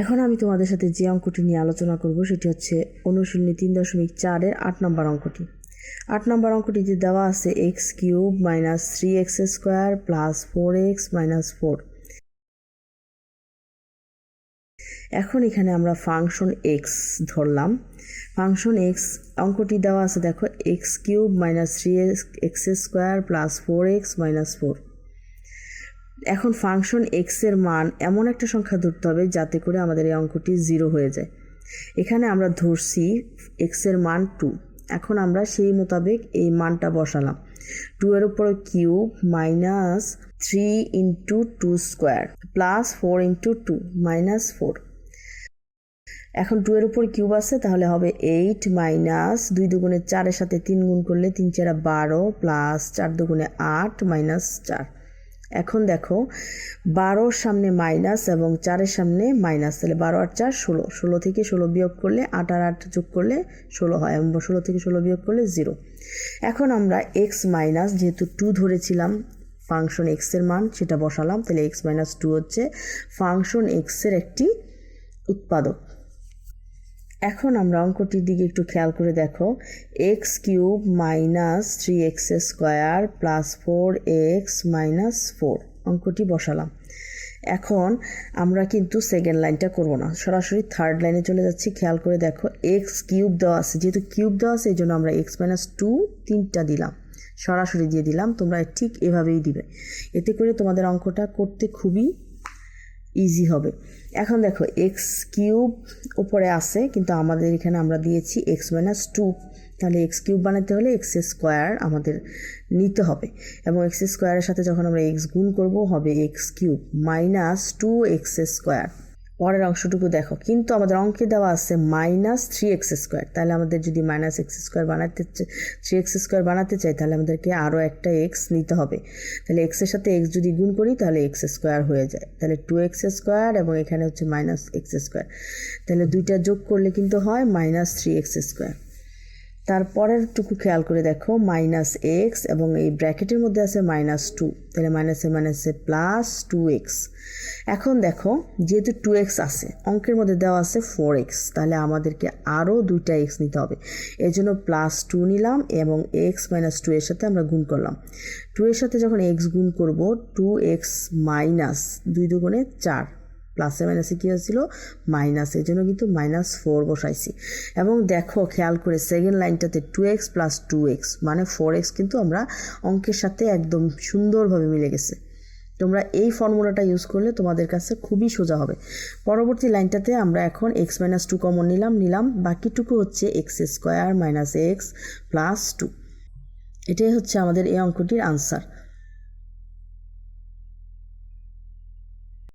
এখন আমি তোমাদের সাথে যে অঙ্কটি নিয়ে আলোচনা করব, সেটি হচ্ছে অনুশীলনী তিন দশমিক চারের আট নম্বর অঙ্কটি। আট নম্বর অঙ্কটি যে দেওয়া আছে, x cube minus three x square plus four x minus four. এখন এখানে আমরা ফাংশন এক্স ধরলাম। ফাংশন এক্স, অঙ্কটি দেওয়া আছে, দেখো, x cube minus three x square plus four x minus four. এখন ফাংশন এক্সের মান এমন একটা সংখ্যা ধরতে হবে যাতে করে আমাদের এই অঙ্কটি জিরো হয়ে যায়। এখানে আমরা ধরছি এক্সের মান টু এখন আমরা সেই মোতাবেক এই মানটা বসালাম। টু এর উপর cube minus three into two square plus four into two minus four এখন টু এর উপর কিউব আছে, তাহলে হবে এইট মাইনাস দুই দুগুণে চারের সাথে তিন গুণ করলে তিন চারা বারো প্লাস চার দুগুণে আট মাইনাস চার। এখন দেখো, বারোর সামনে মাইনাস এবং চারের সামনে মাইনাস, তাহলে বারো আর চার ষোলো। ষোলো থেকে ষোলো বিয়োগ করলে আট আর আট যোগ করলে ষোলো হয় এবং ষোলো থেকে ষোলো বিয়োগ করলে জিরো। এখন আমরা এক্স মাইনাস, যেহেতু টু ধরেছিলাম ফাংশন এক্সের মান, সেটা বসালাম, তাহলে এক্স মাইনাস টু হচ্ছে ফাংশন এক্সের একটি উৎপাদক। এখন আমরা অঙ্কটির দিকে একটু খেয়াল করে দেখো। X cube minus three x square plus four x minus four. অঙ্কটি বসালাম। এখন আমরা কিন্তু সেকেন্ড লাইনটা করব না। সরাসরি থার্ড লাইনে চলে যাচ্ছি। খেয়াল করে দেখো এক্স কিউব দেওয়া আছে। যেহেতু কিউব দেওয়া আছে এই জন্য আমরা এক্স মাইনাস টু তিনটা দিলাম। সরাসরি দিয়ে দিলাম, তোমরা ঠিক এভাবেই দিবে। এতে করে তোমাদের অঙ্কটা করতে খুবই ইজি হবে। এখন দেখো এক্স কিউব উপরে আছে, কিন্তু আমাদের এখানে আমরা দিয়েছি এক্স মাইনাস টু তাহলে এক্স কিউব বানাতে হলে এক্স স্কোয়ার আমাদের নিতে হবে। এবং এক্স স্কোয়ারের সাথে যখন আমরা এক্স গুণ করব, হবে x cube minus two x square পরের অংশটুকু দেখো। কিন্তু আমাদের অঙ্কে দেওয়া আছে মাইনাস থ্রি এক্স স্কোয়ার তাহলে আমাদের যদি মাইনাস এক্স স্কোয়ার বানাতে থ্রি এক্স স্কোয়ার বানাতে চাই, তাহলে আমাদেরকে আরও একটা এক্স নিতে হবে। তাহলে এক্সের সাথে এক্স যদি গুণ করি, তাহলে এক্স স্কোয়ার হয়ে যায়। তাহলে টু এক্স স্কোয়ার এবং এখানে হচ্ছে মাইনাস এক্স স্কোয়ার তাহলে দুইটা যোগ করলে কিন্তু হয় মাইনাস থ্রি এক্স স্কোয়ার তারপরের টুকু খেয়াল করে দেখো মাইনাস এক্স এবং এই ব্র্যাকেটের মধ্যে আছে মাইনাস টু তাহলে মাইনাসে মাইনাসে প্লাস টু এক্স এখন দেখো, যেহেতু টু এক্স আছে, অঙ্কের মধ্যে দেওয়া আছে ফোর এক্স তাহলে আমাদেরকে আরও দুইটা এক্স নিতে হবে। এই জন্য প্লাস টু নিলাম এবং এক্স মাইনাস টু এর সাথে আমরা গুণ করলাম। টু এর সাথে যখন এক্স গুণ করব টু এক্স মাইনাস দুই দুগুণে চার। প্লাসে মাইনাসে কী হয়েছিল? মাইনাস, এই জন্য কিন্তু মাইনাস ফোর বসাইছি। এবং দেখো, খেয়াল করে second লাইনটাতে two x plus two x মানে ফোর এক্স কিন্তু আমরা অঙ্কের সাথে একদম সুন্দরভাবে মিলে গেছে। তোমরা এই ফর্মুলাটা ইউজ করলে তোমাদের কাছে খুবই সোজা হবে। পরবর্তী লাইনটাতে আমরা এখন এক্স মাইনাস টু কমন নিলাম নিলাম, বাকিটুকু হচ্ছে x square minus x plus two এটাই হচ্ছে আমাদের এই অঙ্কটির আনসার